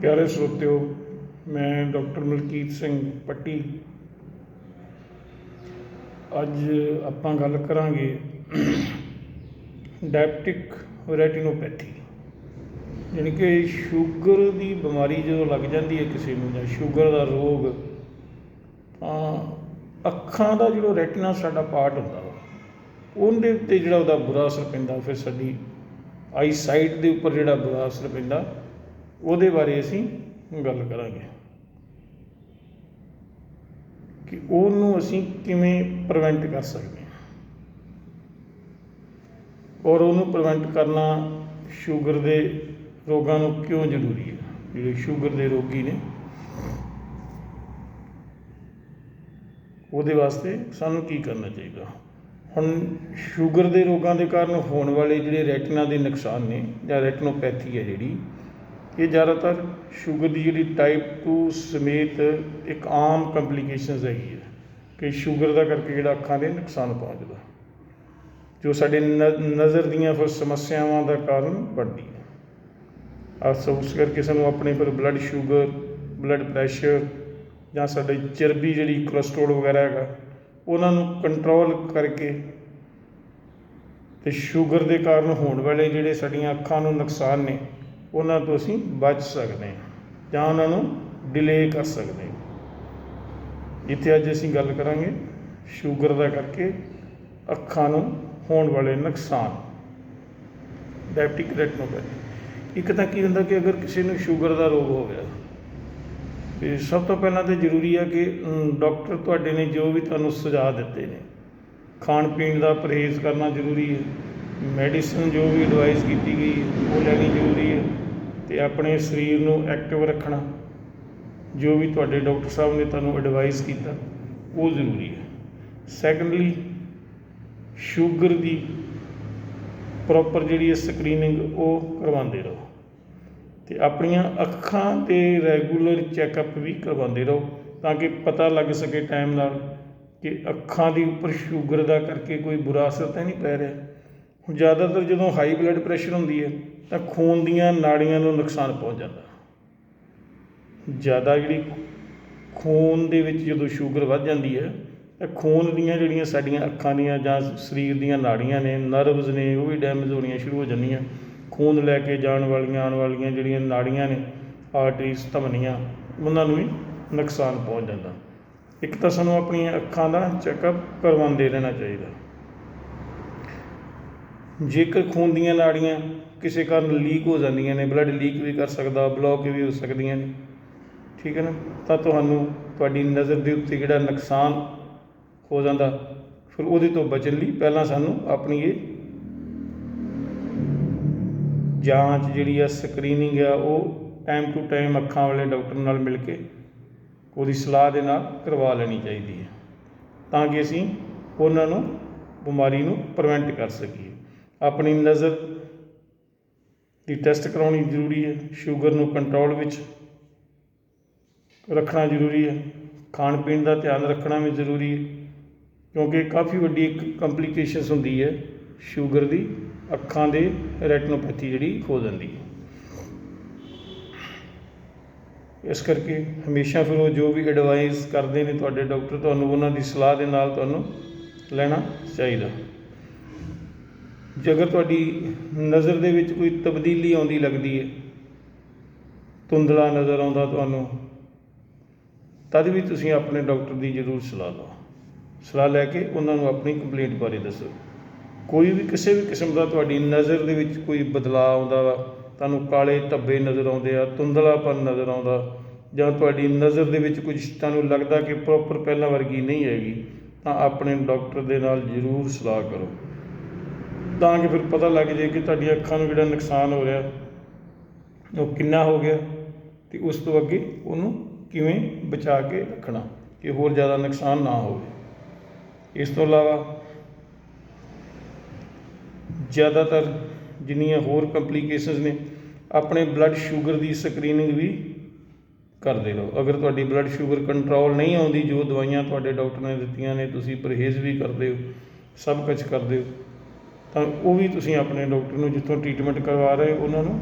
ਪਿਆਰੇ ਸਰੋਤਿਓ, ਮੈਂ ਡਾਕਟਰ ਮਲਕੀਤ ਸਿੰਘ ਪੱਟੀ। ਅੱਜ ਆਪਾਂ ਗੱਲ ਕਰਾਂਗੇ ਡਾਇਬਟਿਕ ਰੈਟੀਨੋਪੈਥੀ ਯਾਨੀ ਕਿ ਸ਼ੂਗਰ ਦੀ ਬਿਮਾਰੀ ਜਦੋਂ ਲੱਗ ਜਾਂਦੀ ਹੈ ਕਿਸੇ ਨੂੰ ਜਾਂ ਸ਼ੂਗਰ ਦਾ ਰੋਗ, ਤਾਂ ਅੱਖਾਂ ਦਾ ਜਿਹੜਾ ਰੈਟੀਨਾ ਸਾਡਾ ਪਾਰਟ ਹੁੰਦਾ ਵਾ, ਉਹਦੇ ਉੱਤੇ ਜਿਹੜਾ ਉਹਦਾ ਬੁਰਾ ਅਸਰ ਪੈਂਦਾ, ਫਿਰ ਸਾਡੀ ਆਈ ਸਾਈਟ ਦੇ ਉੱਪਰ ਜਿਹੜਾ ਬੁਰਾ ਅਸਰ ਪੈਂਦਾ ਉਹਦੇ ਬਾਰੇ ਅਸੀਂ ਗੱਲ ਕਰਾਂਗੇ ਕਿ ਉਹਨੂੰ ਅਸੀਂ ਕਿਵੇਂ ਪ੍ਰੀਵੈਂਟ ਕਰ ਸਕਦੇ ਹਾਂ। ਔਰ ਉਹਨੂੰ ਪ੍ਰੀਵੈਂਟ ਕਰਨਾ ਸ਼ੂਗਰ ਦੇ ਰੋਗਾਂ ਨੂੰ ਕਿਉਂ ਜ਼ਰੂਰੀ ਹੈ? ਜਿਹੜੇ ਸ਼ੂਗਰ ਦੇ ਰੋਗੀ ਨੇ, ਉਹਦੇ ਵਾਸਤੇ ਸਾਨੂੰ ਕੀ ਕਰਨਾ ਚਾਹੀਦਾ? ਹੁਣ ਸ਼ੂਗਰ ਦੇ ਰੋਗਾਂ ਦੇ ਕਾਰਨ ਹੋਣ ਵਾਲੇ ਜਿਹੜੇ ਰੈਟੀਨਾ ਦੇ ਨੁਕਸਾਨ ਨੇ ਜਾਂ ਰੈਟਨੋਪੈਥੀ ਹੈ ਜਿਹੜੀ ਇਹ ਜ਼ਿਆਦਾਤਰ ਸ਼ੂਗਰ ਦੀ ਜਿਹੜੀ ਟਾਈਪ 2 ਸਮੇਤ ਇੱਕ ਆਮ ਕੰਪਲਿਕੇਸ਼ਨਸ ਹੈਗੀ ਹੈ ਕਿ ਸ਼ੂਗਰ ਦਾ ਕਰਕੇ ਜਿਹੜਾ ਅੱਖਾਂ ਦੇ ਨੁਕਸਾਨ ਪਹੁੰਚਦਾ ਜੋ ਸਾਡੇ ਨ- ਨਜ਼ਰ ਦੀਆਂ ਫਿਰ ਸਮੱਸਿਆਵਾਂ ਦਾ ਕਾਰਨ ਬਣਦੀ ਹੈ। ਅਸ ਉਸ ਕਰਕੇ ਸਾਨੂੰ ਆਪਣੇ ਫਿਰ ਬਲੱਡ ਸ਼ੂਗਰ ਬਲੱਡ ਪ੍ਰੈਸ਼ਰ ਜਾਂ ਸਾਡੇ ਚਰਬੀ ਜਿਹੜੀ ਕੋਲੇਸਟ੍ਰੋਲ ਵਗੈਰਾ ਹੈਗਾ, ਉਹਨਾਂ ਨੂੰ ਕੰਟਰੋਲ ਕਰਕੇ ਤੇ ਸ਼ੂਗਰ ਦੇ ਕਾਰਨ ਹੋਣ ਵਾਲੇ ਜਿਹੜੇ ਸਾਡੀਆਂ ਅੱਖਾਂ ਨੂੰ ਨੁਕਸਾਨ ਨੇ ਉਹਨਾਂ ਤੋਂ ਅਸੀਂ ਬਚ ਸਕਦੇ ਹਾਂ ਜਾਂ ਉਹਨਾਂ ਨੂੰ ਡਿਲੇ ਕਰ ਸਕਦੇ ਹਾਂ। ਇੱਥੇ ਅੱਜ ਅਸੀਂ ਗੱਲ ਕਰਾਂਗੇ ਸ਼ੂਗਰ ਦਾ ਕਰਕੇ ਅੱਖਾਂ ਨੂੰ ਹੋਣ ਵਾਲੇ ਨੁਕਸਾਨ। ਡਾਇਬਟਿਕ ਰੈਟੀਨੋਪੈਥੀ ਇੱਕ ਤਾਂ ਕੀ ਹੁੰਦਾ ਕਿ ਅਗਰ ਕਿਸੇ ਨੂੰ ਸ਼ੂਗਰ ਦਾ ਰੋਗ ਹੋ ਗਿਆ ਤੇ ਸਭ ਤੋਂ ਪਹਿਲਾਂ ਤਾਂ ਜ਼ਰੂਰੀ ਹੈ ਕਿ ਅਮ, ਡਾਕਟਰ ਤੁਹਾਡੇ ਨੇ ਜੋ ਵੀ ਤੁਹਾਨੂੰ ਸੁਝਾਅ ਦਿੱਤੇ ਨੇ ਖਾਣ ਪੀਣ ਦਾ ਪਰਹੇਜ਼ ਕਰਨਾ ਜ਼ਰੂਰੀ ਹੈ। ਮੈਡੀਸਨ ਜੋ ਵੀ ਐਡਵਾਈਸ ਕੀਤੀ ਗਈ, ਉਹ ਲੈਣੀ ਜ਼ਰੂਰੀ ਹੈ ਅਤੇ ਆਪਣੇ ਸਰੀਰ ਨੂੰ ਐਕਟਿਵ ਰੱਖਣਾ। ਜੋ ਵੀ ਤੁਹਾਡੇ ਡਾਕਟਰ ਸਾਹਿਬ ਨੇ ਤੁਹਾਨੂੰ ਐਡਵਾਈਸ ਕੀਤਾ, ਉਹ ਜ਼ਰੂਰੀ ਹੈ। ਸੈਕੰਡਲੀ ਸ਼ੂਗਰ ਦੀ ਪ੍ਰੋਪਰ ਜਿਹੜੀ ਹੈ ਸਕਰੀਨਿੰਗ ਉਹ ਕਰਵਾਉਂਦੇ ਰਹੋ। ਤੇ ਆਪਣੀਆਂ ਅੱਖਾਂ ਤੇ ਰੈਗੂਲਰ ਚੈੱਕਅਪ ਵੀ ਕਰਵਾਉਂਦੇ ਰਹੋ, ਤਾਂ ਕਿ ਪਤਾ ਲੱਗ ਸਕੇ ਟਾਈਮ ਨਾਲ ਕਿ ਅੱਖਾਂ ਦੇ ਉੱਪਰ ਸ਼ੂਗਰ ਦਾ ਕਰਕੇ ਕੋਈ ਬੁਰਾ ਅਸਰ ਤਾਂ ਨਹੀਂ ਪੈ ਰਿਹਾ। ਜ਼ਿਆਦਾਤਰ ਜਦੋਂ ਹਾਈ ਬਲੱਡ ਪ੍ਰੈਸ਼ਰ ਹੁੰਦੀ ਹੈ, ਤਾਂ ਖੂਨ ਦੀਆਂ ਨਾੜੀਆਂ ਨੂੰ ਨੁਕਸਾਨ ਪਹੁੰਚ ਜਾਂਦਾ। ਜ਼ਿਆਦਾ ਜਿਹੜੀ ਖੂਨ ਦੇ ਵਿੱਚ ਜਦੋਂ ਸ਼ੂਗਰ ਵੱਧ ਜਾਂਦੀ ਹੈ, ਤਾਂ ਖੂਨ ਦੀਆਂ ਜਿਹੜੀਆਂ ਸਾਡੀਆਂ ਅੱਖਾਂ ਦੀਆਂ ਜਾਂ ਸਰੀਰ ਦੀਆਂ ਨਾੜੀਆਂ ਨੇ ਨਰਵਸ ਨੇ, ਉਹ ਵੀ ਡੈਮੇਜ ਹੋਣੀਆਂ ਸ਼ੁਰੂ ਹੋ ਜਾਂਦੀਆਂ। ਖੂਨ ਲੈ ਕੇ ਜਾਣ ਵਾਲੀਆਂ, ਆਉਣ ਵਾਲੀਆਂ ਜਿਹੜੀਆਂ ਨਾੜੀਆਂ ਨੇ ਆਰਟਰੀਜ਼ ਧਮਨੀਆਂ, ਉਹਨਾਂ ਨੂੰ ਵੀ ਨੁਕਸਾਨ ਪਹੁੰਚ ਜਾਂਦਾ। ਇੱਕ ਤਾਂ ਸਾਨੂੰ ਆਪਣੀਆਂ ਅੱਖਾਂ ਦਾ ਚੈੱਕਅਪ ਕਰਵਾਉਂਦੇ ਰਹਿਣਾ ਚਾਹੀਦਾ। ਜੇਕਰ ਖੂਨ ਦੀਆਂ ਨਾੜੀਆਂ ਕਿਸੇ ਕਾਰਨ ਲੀਕ ਹੋ ਜਾਂਦੀਆਂ ਨੇ ਬਲੱਡ ਲੀਕ ਵੀ ਕਰ ਸਕਦਾ ਬਲੌਕ ਵੀ ਹੋ ਸਕਦੀਆਂ ਨੇ, ਠੀਕ ਹੈ ਨਾ? ਤਾਂ ਤੁਹਾਨੂੰ ਤੁਹਾਡੀ ਨਜ਼ਰ ਦੇ ਉੱਤੇ ਜਿਹੜਾ ਨੁਕਸਾਨ ਹੋ ਜਾਂਦਾ, ਫਿਰ ਉਹਦੇ ਤੋਂ ਬਚਣ ਲਈ ਪਹਿਲਾਂ ਸਾਨੂੰ ਆਪਣੀ ਇਹ ਜਾਂਚ ਜਿਹੜੀ ਆ ਸਕਰੀਨਿੰਗ ਆ, ਉਹ ਟਾਈਮ ਟੂ ਟਾਈਮ ਅੱਖਾਂ ਵਾਲੇ ਡਾਕਟਰ ਨਾਲ ਮਿਲ ਕੇ ਉਹਦੀ ਸਲਾਹ ਦੇ ਨਾਲ ਕਰਵਾ ਲੈਣੀ ਚਾਹੀਦੀ ਹੈ, ਤਾਂ ਕਿ ਅਸੀਂ ਉਹਨਾਂ ਨੂੰ ਬਿਮਾਰੀ ਨੂੰ ਪ੍ਰੀਵੈਂਟ ਕਰ ਸਕੀਏ। ਆਪਣੀ ਨਜ਼ਰ ਦੀ ਟੈਸਟ ਕਰਾਉਣੀ ਜ਼ਰੂਰੀ ਹੈ ਸ਼ੂਗਰ ਨੂੰ ਕੰਟਰੋਲ ਵਿੱਚ ਰੱਖਣਾ ਜ਼ਰੂਰੀ ਹੈ, ਖਾਣ ਪੀਣ ਦਾ ਧਿਆਨ ਰੱਖਣਾ ਵੀ ਜ਼ਰੂਰੀ ਹੈ, ਕਿਉਂਕਿ ਕਾਫੀ ਵੱਡੀ ਇੱਕ ਕੰਪਲਿਕੇਸ਼ਨਸ ਹੁੰਦੀ ਹੈ ਸ਼ੂਗਰ ਦੀ, ਅੱਖਾਂ ਦੇ ਰੈਟਨੋਪੈਥੀ ਜਿਹੜੀ ਹੋ ਜਾਂਦੀ ਹੈ। ਇਸ ਕਰਕੇ ਹਮੇਸ਼ਾ ਫਿਰ ਉਹ ਜੋ ਵੀ ਐਡਵਾਈਸ ਕਰਦੇ ਨੇ ਤੁਹਾਡੇ ਡਾਕਟਰ ਤੁਹਾਨੂੰ ਉਹਨਾਂ ਦੀ ਸਲਾਹ ਦੇ ਨਾਲ ਤੁਹਾਨੂੰ ਲੈਣਾ ਚਾਹੀਦਾ। ਜੇਕਰ ਤੁਹਾਡੀ ਨਜ਼ਰ ਦੇ ਵਿੱਚ ਕੋਈ ਤਬਦੀਲੀ ਆਉਂਦੀ ਲੱਗਦੀ ਹੈ, ਧੁੰਦਲਾ ਨਜ਼ਰ ਆਉਂਦਾ ਤੁਹਾਨੂੰ, ਤਦ ਵੀ ਤੁਸੀਂ ਆਪਣੇ ਡਾਕਟਰ ਦੀ ਜ਼ਰੂਰ ਸਲਾਹ ਲਓ। ਸਲਾਹ ਲੈ ਕੇ ਉਹਨਾਂ ਨੂੰ ਆਪਣੀ ਕੰਪਲੇਂਟ ਬਾਰੇ ਦੱਸੋ। ਕੋਈ ਵੀ ਕਿਸੇ ਵੀ ਕਿਸਮ ਦਾ ਤੁਹਾਡੀ ਨਜ਼ਰ ਦੇ ਵਿੱਚ ਕੋਈ ਬਦਲਾਅ ਆਉਂਦਾ ਵਾ, ਤੁਹਾਨੂੰ ਕਾਲੇ ਧੱਬੇ ਨਜ਼ਰ ਆਉਂਦੇ ਆ, ਧੁੰਦਲਾਪਨ ਨਜ਼ਰ ਆਉਂਦਾ, ਜਾਂ ਤੁਹਾਡੀ ਨਜ਼ਰ ਦੇ ਵਿੱਚ ਕੁਝ ਤੁਹਾਨੂੰ ਲੱਗਦਾ ਕਿ ਪ੍ਰੋਪਰ ਪਹਿਲਾਂ ਵਰਗੀ ਨਹੀਂ ਹੈਗੀ, ਤਾਂ ਆਪਣੇ ਡਾਕਟਰ ਦੇ ਨਾਲ ਜ਼ਰੂਰ ਸਲਾਹ ਕਰੋ। ਤਾਂ ਕਿ ਫਿਰ ਪਤਾ ਲੱਗ ਜਾਏ ਕਿ ਤੁਹਾਡੀਆਂ ਅੱਖਾਂ ਨੂੰ ਜਿਹੜਾ ਨੁਕਸਾਨ ਹੋ ਰਿਹਾ, ਉਹ ਕਿੰਨਾ ਹੋ ਗਿਆ ਅਤੇ ਉਸ ਤੋਂ ਅੱਗੇ ਉਹਨੂੰ ਕਿਵੇਂ ਬਚਾ ਕੇ ਰੱਖਣਾ ਕਿ ਹੋਰ ਜ਼ਿਆਦਾ ਨੁਕਸਾਨ ਨਾ ਹੋਵੇ। ਇਸ ਤੋਂ ਇਲਾਵਾ ਜ਼ਿਆਦਾਤਰ ਜਿੰਨੀਆਂ ਹੋਰ ਕੰਪਲਿਕੇਸ਼ਨਸ ਨੇ, ਆਪਣੇ ਬਲੱਡ ਸ਼ੂਗਰ ਦੀ ਸਕਰੀਨਿੰਗ ਵੀ ਕਰਦੇ ਰਹੋ। ਅਗਰ ਤੁਹਾਡੀ ਬਲੱਡ ਸ਼ੂਗਰ ਕੰਟਰੋਲ ਨਹੀਂ ਆਉਂਦੀ, ਜੋ ਦਵਾਈਆਂ ਤੁਹਾਡੇ ਡਾਕਟਰ ਨੇ ਦਿੱਤੀਆਂ ਨੇ, ਤੁਸੀਂ ਪਰਹੇਜ਼ ਵੀ ਕਰਦੇ ਹੋ, ਸਭ ਕੁਝ ਕਰਦੇ ਹੋ ਤਾਂ ਉਹ ਵੀ ਤੁਸੀਂ ਆਪਣੇ ਡਾਕਟਰ ਨੂੰ ਜਿੱਥੋਂ ਟ੍ਰੀਟਮੈਂਟ ਕਰਵਾ ਰਹੇ ਹੋ, ਉਹਨਾਂ ਨੂੰ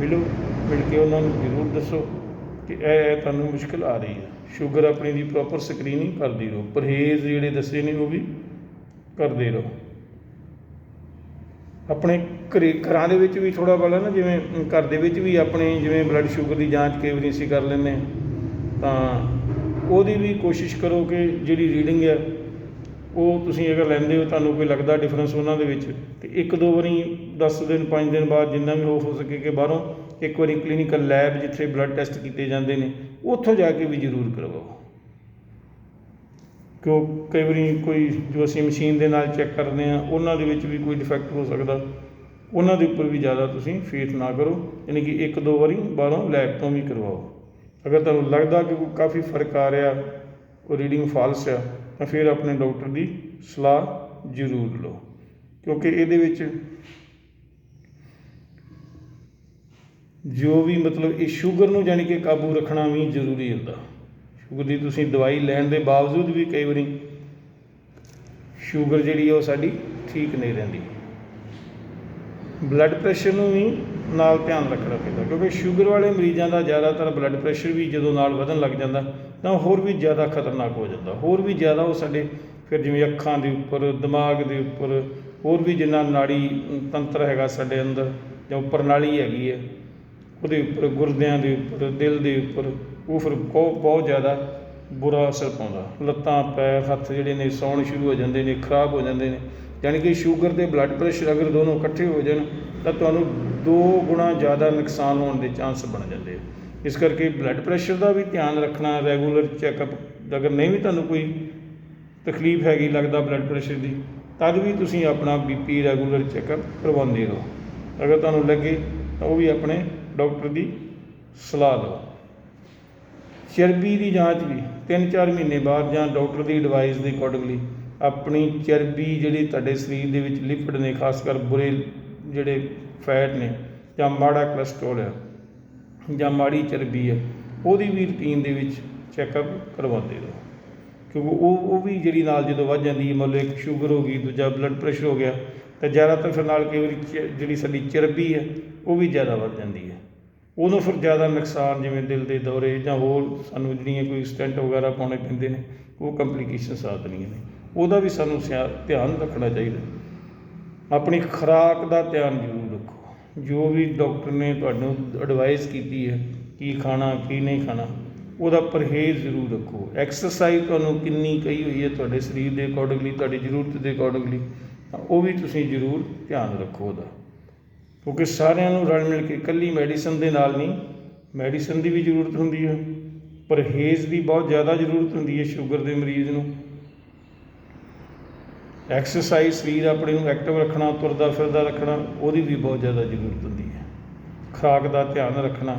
ਮਿਲੋ, ਮਿਲ ਕੇ ਉਹਨਾਂ ਨੂੰ ਜ਼ਰੂਰ ਦੱਸੋ ਕਿ ਇਹ ਤੁਹਾਨੂੰ ਮੁਸ਼ਕਲ ਆ ਰਹੀ ਹੈ। ਸ਼ੂਗਰ ਆਪਣੀ ਦੀ ਪ੍ਰੋਪਰ ਸਕਰੀਨਿੰਗ ਕਰਦੀ ਰਹੋ। ਪਰਹੇਜ਼ ਜਿਹੜੇ ਦੱਸੇ ਨੇ ਉਹ ਵੀ ਕਰਦੇ ਰਹੋ। ਆਪਣੇ ਘਰੇ, ਘਰਾਂ ਦੇ ਵਿੱਚ ਵੀ ਥੋੜਾ ਬੜਾ ਨਾ, ਜਿਵੇਂ ਘਰ ਦੇ ਵਿੱਚ ਵੀ ਆਪਣੇ ਜਿਵੇਂ ਬਲੱਡ ਸ਼ੂਗਰ ਦੀ ਜਾਂਚ ਕਈ ਵਾਰੀ ਅਸੀਂ ਕਰ ਲੈਂਦੇ ਹਾਂ, ਤਾਂ ਉਹਦੀ ਵੀ ਕੋਸ਼ਿਸ਼ ਕਰੋ ਕਿ ਜਿਹੜੀ ਰੀਡਿੰਗ ਹੈ ਉਹ ਤੁਸੀਂ ਅਗਰ ਲੈਂਦੇ ਹੋ, ਤੁਹਾਨੂੰ ਕੋਈ ਲੱਗਦਾ ਡਿਫਰੈਂਸ ਉਹਨਾਂ ਦੇ ਵਿੱਚ? ਤੇ ਇੱਕ ਦੋ ਵਾਰੀ 10 ਦਿਨ 5 ਦਿਨ ਬਾਅਦ ਜਿੰਨਾ ਵੀ ਹੋ ਹੋ ਸਕੇ ਕਿ ਬਾਹਰੋਂ ਇੱਕ ਵਾਰੀ ਕਲੀਨਿਕਲ ਲੈਬ ਜਿੱਥੇ ਬਲੱਡ ਟੈਸਟ ਕੀਤੇ ਜਾਂਦੇ ਨੇ, ਉੱਥੋਂ ਜਾ ਕੇ ਵੀ ਜ਼ਰੂਰ ਕਰਵਾਓ। ਕਿਉਂ? ਕਈ ਵਾਰੀ ਕੋਈ ਜੋ ਅਸੀਂ ਮਸ਼ੀਨ ਦੇ ਨਾਲ ਚੈੱਕ ਕਰਦੇ ਹਾਂ, ਉਹਨਾਂ ਦੇ ਵਿੱਚ ਵੀ ਕੋਈ ਡਿਫੈਕਟ ਹੋ ਸਕਦਾ। ਉਹਨਾਂ ਦੇ ਉੱਪਰ ਵੀ ਜ਼ਿਆਦਾ ਤੁਸੀਂ ਫੇਥ ਨਾ ਕਰੋ, ਯਾਨੀ ਕਿ ਇੱਕ ਦੋ ਵਾਰੀ ਬਾਹਰੋਂ ਲੈਬ ਤੋਂ ਵੀ ਕਰਵਾਓ। ਅਗਰ ਤੁਹਾਨੂੰ ਲੱਗਦਾ ਕਿ ਕੋਈ ਕਾਫੀ ਫ਼ਰਕ ਆ ਰਿਹਾ, ਕੋਈ ਰੀਡਿੰਗ ਫਾਲਸ ਆ ਤਾਂ ਫਿਰ ਆਪਣੇ ਡਾਕਟਰ ਦੀ ਸਲਾਹ ਜ਼ਰੂਰ ਲਓ, ਕਿਉਂਕਿ ਇਹਦੇ ਵਿੱਚ ਜੋ ਵੀ ਮਤਲਬ ਇਹ ਸ਼ੂਗਰ ਨੂੰ ਜਾਣੀ ਕਿ ਕਾਬੂ ਰੱਖਣਾ ਵੀ ਜ਼ਰੂਰੀ ਹੁੰਦਾ। ਸ਼ੂਗਰ ਦੀ ਤੁਸੀਂ ਦਵਾਈ ਲੈਣ ਦੇ ਬਾਵਜੂਦ ਵੀ ਕਈ ਵਾਰੀ ਸ਼ੂਗਰ ਜਿਹੜੀ ਹੈ ਉਹ ਸਾਡੀ ਠੀਕ ਨਹੀਂ ਰਹਿੰਦੀ। ਬਲੱਡ ਪ੍ਰੈਸ਼ਰ ਨੂੰ ਵੀ ਨਾਲ ਧਿਆਨ ਰੱਖਣਾ ਪੈਂਦਾ, ਕਿਉਂਕਿ ਸ਼ੂਗਰ ਵਾਲੇ ਮਰੀਜ਼ਾਂ ਦਾ ਜ਼ਿਆਦਾਤਰ ਬਲੱਡ ਪ੍ਰੈਸ਼ਰ ਵੀ ਜਦੋਂ ਨਾਲ ਵਧਣ ਲੱਗ ਜਾਂਦਾ ਤਾਂ ਹੋਰ ਵੀ ਜ਼ਿਆਦਾ ਖਤਰਨਾਕ ਹੋ ਜਾਂਦਾ। ਹੋਰ ਵੀ ਜ਼ਿਆਦਾ ਉਹ ਸਾਡੇ ਫਿਰ ਜਿਵੇਂ ਅੱਖਾਂ ਦੇ ਉੱਪਰ, ਦਿਮਾਗ ਦੇ ਉੱਪਰ, ਹੋਰ ਵੀ ਜਿੰਨਾ ਨਾੜੀ ਤੰਤਰ ਹੈਗਾ ਸਾਡੇ ਅੰਦਰ, ਜਾਂ ਪ੍ਰਣਾਲੀ ਹੈਗੀ ਹੈ, ਉਹਦੇ ਉੱਪਰ, ਗੁਰਦਿਆਂ ਦੇ ਉੱਪਰ, ਦਿਲ ਦੇ ਉੱਪਰ, ਉਹ ਫਿਰ ਬਹੁਤ ਬਹੁਤ ਜ਼ਿਆਦਾ ਬੁਰਾ ਅਸਰ ਪਾਉਂਦਾ। ਲੱਤਾਂ, ਪੈਰ, ਹੱਥ ਜਿਹੜੇ ਨੇ ਸੌਣ ਸ਼ੁਰੂ ਹੋ ਜਾਂਦੇ ਨੇ, ਖਰਾਬ ਹੋ ਜਾਂਦੇ ਨੇ। ਯਾਨੀ ਕਿ ਸ਼ੂਗਰ ਤੇ ਬਲੱਡ ਪ੍ਰੈਸ਼ਰ ਅਗਰ ਦੋਨੋਂ ਇਕੱਠੇ ਹੋ ਜਾਣ, ਤਾਂ ਤੁਹਾਨੂੰ ਦੋ ਗੁਣਾ ਜ਼ਿਆਦਾ ਨੁਕਸਾਨ ਹੋਣ ਦੇ ਚਾਂਸ ਬਣ ਜਾਂਦੇ ਆ। ਇਸ ਕਰਕੇ ਬਲੱਡ ਪ੍ਰੈਸ਼ਰ ਦਾ ਵੀ ਧਿਆਨ ਰੱਖਣਾ ਰੈਗੂਲਰ ਚੈੱਕਅਪ ਅਗਰ ਨਹੀਂ ਵੀ ਤੁਹਾਨੂੰ ਕੋਈ ਤਕਲੀਫ ਹੈਗੀ, ਲੱਗਦਾ ਬਲੱਡ ਪ੍ਰੈਸ਼ਰ ਦੀ, ਤਦ ਵੀ ਤੁਸੀਂ ਆਪਣਾ ਬੀਪੀ ਰੈਗੂਲਰ ਚੈੱਕਅਪ ਕਰਵਾਉਂਦੇ ਰਹੋ। ਅਗਰ ਤੁਹਾਨੂੰ ਲੱਗੇ, ਤਾਂ ਉਹ ਵੀ ਆਪਣੇ ਡਾਕਟਰ ਦੀ ਸਲਾਹ ਲਓ। ਚਰਬੀ ਦੀ ਜਾਂਚ ਵੀ 3-4 ਮਹੀਨੇ ਬਾਅਦ ਜਾਂ ਡਾਕਟਰ ਦੀ ਐਡਵਾਈਸ ਦੇ ਅਕੋਰਡਿੰਗਲੀ ਆਪਣੀ ਚਰਬੀ ਜਿਹੜੀ ਤੁਹਾਡੇ ਸਰੀਰ ਦੇ ਵਿੱਚ ਲਿਪਿਡ ਨੇ ਖਾਸ ਕਰ ਬੁਰੇ ਜਿਹੜੇ ਫੈਟ ਨੇ ਜਾਂ ਮਾੜਾ ਕੋਲੇਸਟ੍ਰੋਲ ਹੈ ਜਾਂ ਮਾੜੀ ਚਰਬੀ ਹੈ, ਉਹਦੀ ਵੀ ਰੂਟੀਨ ਦੇ ਵਿੱਚ ਚੈੱਕਅਪ ਕਰਵਾਉਂਦੇ ਰਹੋ। ਕਿਉਂਕਿ ਉਹ ਉਹ ਵੀ ਜਿਹੜੀ ਨਾਲ ਜਦੋਂ ਵੱਧ ਜਾਂਦੀ ਹੈ ਮਤਲਬ ਇੱਕ ਸ਼ੂਗਰ ਹੋ ਗਈ, ਦੂਜਾ ਬਲੱਡ ਪ੍ਰੈਸ਼ਰ ਹੋ ਗਿਆ, ਤਾਂ ਜ਼ਿਆਦਾਤਰ ਫਿਰ ਨਾਲ ਕਈ ਵਾਰੀ ਚ- ਜਿਹੜੀ ਸਾਡੀ ਚਰਬੀ ਹੈ, ਉਹ ਵੀ ਜ਼ਿਆਦਾ ਵੱਧ ਜਾਂਦੀ ਹੈ। ਉਦੋਂ ਫਿਰ ਜ਼ਿਆਦਾ ਨੁਕਸਾਨ ਜਿਵੇਂ ਦਿਲ ਦੇ ਦੌਰੇ ਜਾਂ ਹੋਰ ਸਾਨੂੰ ਜਿਹੜੀਆਂ ਕੋਈ ਸਟੈਂਟ ਵਗੈਰਾ ਪਾਉਣੇ ਪੈਂਦੇ ਨੇ, ਉਹ ਕੰਪਲਿਕੇਸ਼ਨਸ ਆ ਜਾਂਦੀਆਂ ਨੇ। ਉਹਦਾ ਵੀ ਸਾਨੂੰ ਸਿਆ- ਧਿਆਨ ਰੱਖਣਾ ਚਾਹੀਦਾ। ਆਪਣੀ ਖੁਰਾਕ ਦਾ ਧਿਆਨ ਜ਼ਰੂਰ ਜੋ ਵੀ ਡਾਕਟਰ ਨੇ ਤੁਹਾਨੂੰ ਐਡਵਾਈਸ ਕੀਤੀ ਹੈ ਕੀ ਖਾਣਾ, ਕੀ ਨਹੀਂ ਖਾਣਾ, ਉਹਦਾ ਪਰਹੇਜ਼ ਜ਼ਰੂਰ ਰੱਖੋ। ਐਕਸਰਸਾਈਜ਼ ਤੁਹਾਨੂੰ ਕਿੰਨੀ ਕਹੀ ਹੋਈ ਹੈ ਤੁਹਾਡੇ ਸਰੀਰ ਦੇ ਅਕੋਰਡਿੰਗਲੀ ਤੁਹਾਡੀ ਜ਼ਰੂਰਤ ਦੇ ਅਕੋਰਡਿੰਗਲੀ ਤਾਂ ਉਹ ਵੀ ਤੁਸੀਂ ਜ਼ਰੂਰ ਧਿਆਨ ਰੱਖੋ ਉਹਦਾ। ਕਿਉਂਕਿ ਸਾਰਿਆਂ ਨੂੰ ਰਲ ਮਿਲ ਕੇ, ਇਕੱਲੀ ਮੈਡੀਸਨ ਦੇ ਨਾਲ ਨਹੀਂ ਮੈਡੀਸਨ ਦੀ ਵੀ ਜ਼ਰੂਰਤ ਹੁੰਦੀ ਹੈ। ਪਰਹੇਜ਼ ਦੀ ਬਹੁਤ ਜ਼ਿਆਦਾ ਜ਼ਰੂਰਤ ਹੁੰਦੀ ਹੈ ਸ਼ੂਗਰ ਦੇ ਮਰੀਜ਼ ਨੂੰ। ਐਕਸਰਸਾਈਜ਼ ਸਰੀਰ ਆਪਣੇ ਨੂੰ ਐਕਟਿਵ ਰੱਖਣਾ, ਤੁਰਦਾ ਫਿਰਦਾ ਰੱਖਣਾ, ਉਹਦੀ ਵੀ ਬਹੁਤ ਜ਼ਿਆਦਾ ਜ਼ਰੂਰਤ ਹੁੰਦੀ ਹੈ। ਖੁਰਾਕ ਦਾ ਧਿਆਨ ਰੱਖਣਾ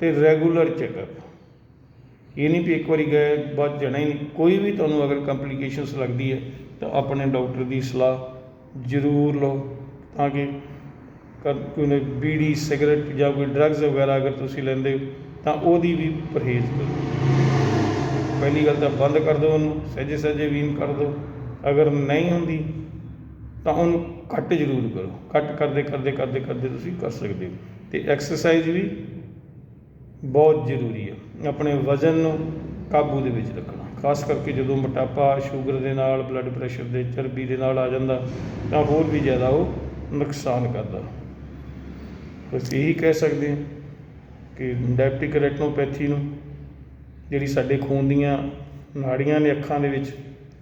ਤੇ ਰੈਗੂਲਰ ਚੈੱਕਅਪ ਇਹ ਨਹੀਂ ਵੀ ਇੱਕ ਵਾਰੀ ਗਏ, ਬਾਅਦ ਜਾਣਾ ਹੀ ਨਹੀਂ। ਕੋਈ ਵੀ ਤੁਹਾਨੂੰ ਅਗਰ ਕੰਪਲਿਕੇਸ਼ਨਸ ਲੱਗਦੀ ਹੈ, ਤਾਂ ਆਪਣੇ ਡਾਕਟਰ ਦੀ ਸਲਾਹ ਜ਼ਰੂਰ ਲਓ, ਤਾਂ ਕਿ ਕੋਈ ਬੀੜੀ, ਸਿਗਰਟ ਜਾਂ ਕੋਈ ਡਰੱਗਸ ਵਗੈਰਾ ਅਗਰ ਤੁਸੀਂ ਲੈਂਦੇ ਹੋ, ਤਾਂ ਉਹਦੀ ਵੀ ਪਰਹੇਜ਼ ਕਰੋ। ਪਹਿਲੀ ਗੱਲ ਤਾਂ ਬੰਦ ਕਰ ਦਿਓ ਉਹਨੂੰ ਸਹਿਜੇ ਸਹਿਜੇ ਵੀਨ ਕਰ ਦਿਓ। ਅਗਰ ਨਹੀਂ ਹੁੰਦੀ, ਤਾਂ ਉਹਨੂੰ ਕੱਟ ਜ਼ਰੂਰ ਕਰੋ। ਕੱਟ ਕਰਦੇ ਕਰਦੇ ਕਰਦੇ ਕਰਦੇ ਤੁਸੀਂ ਕਰ ਸਕਦੇ ਹੋ। ਤੇ ਐਕਸਰਸਾਈਜ਼ ਵੀ ਬਹੁਤ ਜ਼ਰੂਰੀ ਹੈ ਆਪਣੇ ਵਜ਼ਨ ਨੂੰ ਕਾਬੂ ਦੇ ਵਿੱਚ ਰੱਖਣਾ। ਖਾਸ ਕਰਕੇ ਜਦੋਂ ਮੋਟਾਪਾ, ਸ਼ੂਗਰ ਦੇ ਨਾਲ ਬਲੱਡ ਪ੍ਰੈਸ਼ਰ ਦੇ, ਚਰਬੀ ਦੇ ਨਾਲ ਆ ਜਾਂਦਾ, ਤਾਂ ਹੋਰ ਵੀ ਜ਼ਿਆਦਾ ਉਹ ਨੁਕਸਾਨ ਕਰਦਾ। ਅਸੀਂ ਇਹੀ ਕਹਿ ਸਕਦੇ ਹਾਂ ਕਿ ਡਾਇਬਟਿਕ ਰੈਟਨੋਪੈਥੀ ਨੂੰ ਜਿਹੜੀ ਸਾਡੇ ਖੂਨ ਦੀਆਂ ਨਾੜੀਆਂ ਨੇ ਅੱਖਾਂ ਦੇ ਵਿੱਚ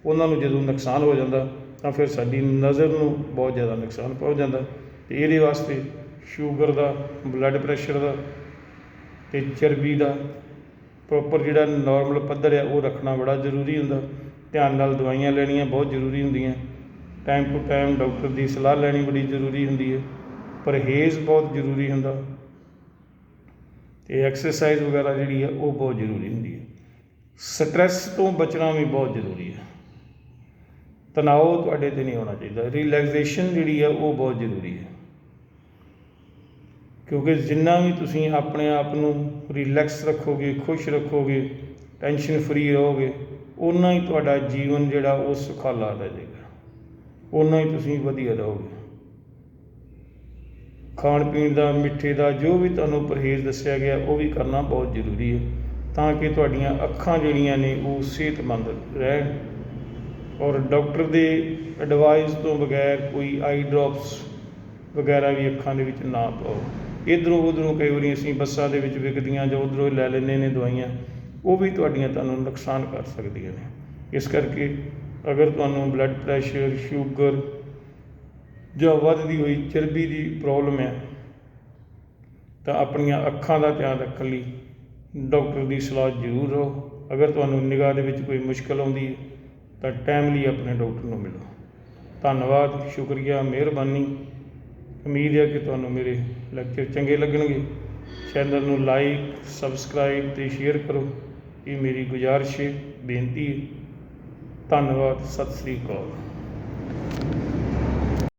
ਉਹਨਾਂ ਨੂੰ ਜਦੋਂ ਨੁਕਸਾਨ ਹੋ ਜਾਂਦਾ ਤਾਂ ਫਿਰ ਸਾਡੀ ਨਜ਼ਰ ਨੂੰ ਬਹੁਤ ਜ਼ਿਆਦਾ ਨੁਕਸਾਨ ਪਹੁੰਚ ਜਾਂਦਾ ਤੇ ਇਹਦੇ ਵਾਸਤੇ ਸ਼ੂਗਰ ਦਾ ਬਲੱਡ ਪ੍ਰੈਸ਼ਰ ਦਾ ਤੇ ਚਰਬੀ ਦਾ ਪ੍ਰੋਪਰ ਜਿਹੜਾ ਨਾਰਮਲ ਪੱਧਰ ਹੈ ਉਹ ਰੱਖਣਾ ਬੜਾ ਜ਼ਰੂਰੀ ਹੁੰਦਾ। ਧਿਆਨ ਨਾਲ ਦਵਾਈਆਂ ਲੈਣੀਆਂ ਬਹੁਤ ਜ਼ਰੂਰੀ ਹੁੰਦੀਆਂ। ਟਾਈਮ ਟੂ ਟਾਈਮ ਡਾਕਟਰ ਦੀ ਸਲਾਹ ਲੈਣੀ ਬੜੀ ਜ਼ਰੂਰੀ ਹੁੰਦੀ ਹੈ। ਪਰਹੇਜ਼ ਬਹੁਤ ਜ਼ਰੂਰੀ ਹੁੰਦਾ। ਤੇ ਐਕਸਰਸਾਈਜ਼ ਵਗੈਰਾ ਜਿਹੜੀ ਹੈ ਉਹ ਬਹੁਤ ਜ਼ਰੂਰੀ ਹੁੰਦੀ ਹੈ। ਸਟ੍ਰੈਸ ਤੋਂ ਬਚਣਾ ਵੀ ਬਹੁਤ ਜ਼ਰੂਰੀ ਹੈ। ਤਣਾਅ ਤੁਹਾਡੇ ਤੇ ਨਹੀਂ ਹੋਣਾ ਚਾਹੀਦਾ। ਰਿਲੈਕਸੇਸ਼ਨ ਜਿਹੜੀ ਆ, ਉਹ ਬਹੁਤ ਜ਼ਰੂਰੀ ਹੈ। ਕਿਉਂਕਿ ਜਿੰਨਾ ਵੀ ਤੁਸੀਂ ਆਪਣੇ ਆਪ ਨੂੰ ਰਿਲੈਕਸ ਰੱਖੋਗੇ, ਖੁਸ਼ ਰੱਖੋਗੇ ਟੈਨਸ਼ਨ ਫਰੀ ਰਹੋਗੇ ਉਨਾ ਹੀ ਤੁਹਾਡਾ ਜੀਵਨ ਜਿਹੜਾ, ਉਹ ਸੁਖਾਲਾ ਰਹੇਗਾ ਉਨਾ ਹੀ ਤੁਸੀਂ ਵਧੀਆ ਰਹੋਗੇ। ਖਾਣ ਪੀਣ ਦਾ, ਮਿੱਠੇ ਦਾ, ਜੋ ਵੀ ਤੁਹਾਨੂੰ ਪਰਹੇਜ਼ ਦੱਸਿਆ ਗਿਆ, ਉਹ ਵੀ ਕਰਨਾ ਬਹੁਤ ਜ਼ਰੂਰੀ ਹੈ। ਤਾਂ ਕਿ ਤੁਹਾਡੀਆਂ ਅੱਖਾਂ ਜਿਹੜੀਆਂ ਨੇ, ਉਹ ਸਿਹਤਮੰਦ ਰਹਿਣ। ਔਰ ਡਾਕਟਰ ਦੇ ਐਡਵਾਈਸ ਤੋਂ ਬਗੈਰ ਕੋਈ ਆਈ ਡ੍ਰੌਪਸ ਵਗੈਰਾ ਵੀ ਅੱਖਾਂ ਦੇ ਵਿੱਚ ਨਾ ਪਾਓ। ਇਧਰੋਂ ਉਧਰੋਂ ਕਈ ਵਾਰੀ ਅਸੀਂ ਬੱਸਾਂ ਦੇ ਵਿੱਚ ਵਿਕਦੀਆਂ ਜਾਂ ਉਧਰੋਂ ਲੈ ਲੈਂਦੇ ਨੇ ਦਵਾਈਆਂ, ਉਹ ਵੀ ਤੁਹਾਡੀਆਂ ਤੁਹਾਨੂੰ ਨੁਕਸਾਨ ਕਰ ਸਕਦੀਆਂ ਨੇ। ਇਸ ਕਰਕੇ ਅਗਰ ਤੁਹਾਨੂੰ ਬਲੱਡ ਪ੍ਰੈਸ਼ਰ ਸ਼ੂਗਰ ਜਾਂ ਵੱਧਦੀ ਹੋਈ ਚਰਬੀ ਦੀ ਪ੍ਰੋਬਲਮ ਹੈ, ਤਾਂ ਆਪਣੀਆਂ ਅੱਖਾਂ ਦਾ ਧਿਆਨ ਰੱਖਣ ਲਈ ਡਾਕਟਰ ਦੀ ਸਲਾਹ ਜ਼ਰੂਰ ਲਓ ਅਗਰ ਤੁਹਾਨੂੰ ਨਿਗਾਹ ਦੇ ਵਿੱਚ ਕੋਈ ਮੁਸ਼ਕਲ ਆਉਂਦੀ ਹੈ ਤਾਂ ਟਾਈਮਲੀ ਆਪਣੇ ਡਾਕਟਰ ਨੂੰ ਮਿਲੋ। ਧੰਨਵਾਦ, ਸ਼ੁਕਰੀਆ, ਮਿਹਰਬਾਨੀ। ਉਮੀਦ ਹੈ ਕਿ ਤੁਹਾਨੂੰ ਮੇਰੇ ਲੈਕਚਰ ਚੰਗੇ ਲੱਗਣਗੇ। ਚੈਨਲ ਨੂੰ ਲਾਈਕ ਸਬਸਕ੍ਰਾਈਬ ਤੇ ਸ਼ੇਅਰ ਕਰੋ। ਇਹ ਮੇਰੀ ਗੁਜ਼ਾਰਿਸ਼ ਹੈ, ਬੇਨਤੀ ਹੈ। ਧੰਨਵਾਦ, ਸਤਿ ਸ੍ਰੀ ਅਕਾਲ।